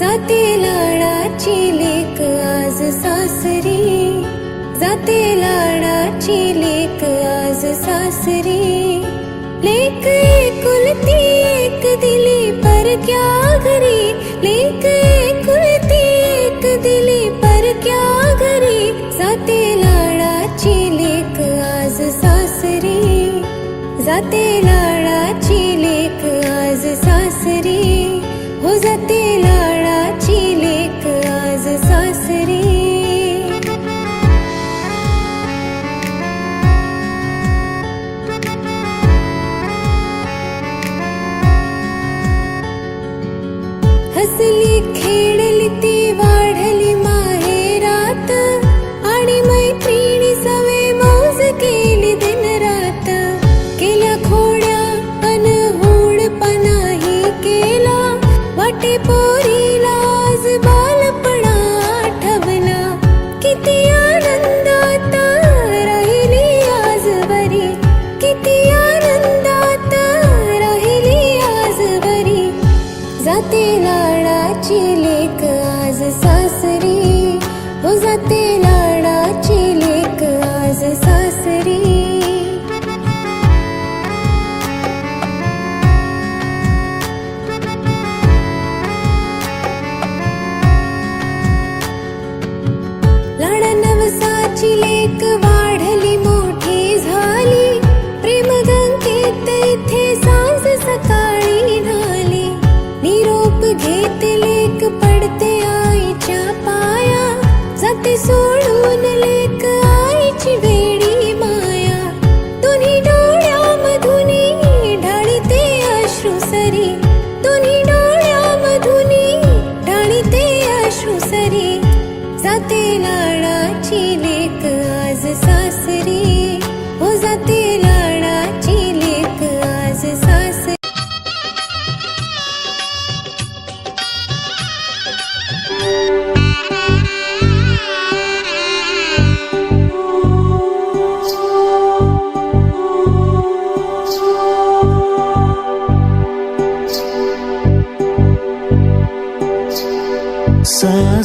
जाते लाडाची लेक आज सासरी. जाते लाडाची लेक आज सासरी. लेक एकुलती एक दिली पर क्या घरी. लेक एकुलती एक दिली पर क्या घरी. जाते लाडाची लेक आज सासरी. जाते लाडाची लेक आज सासरी. हो जाते लाडाची नाचली खेळली ती वाढली माहेरात. आणि मैत्रिणी सवे मौज केली दिन रात केला खोड्या अनहूडपणाही केला. वाटे पो जाते लाडाची लेक आज सासरी. हो जाते लाडाची लेक आज सासरी. लाडा नवसाची लेक वाढली. जाते सोडून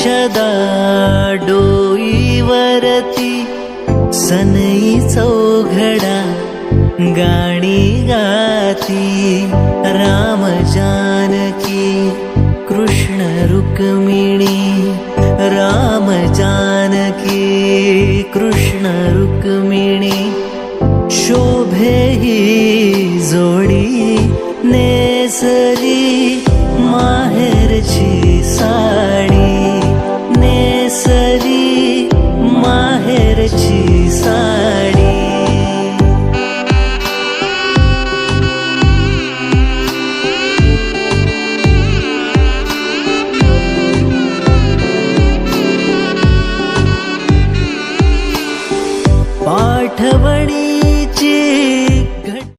अक्षदा डोईवरती सनई चौघडा गाणी गाती. राम जानकी कृष्ण रुक्मिणी. राम जानकी कृष्ण रुक्मिणी. शोभे ही जोडी नेस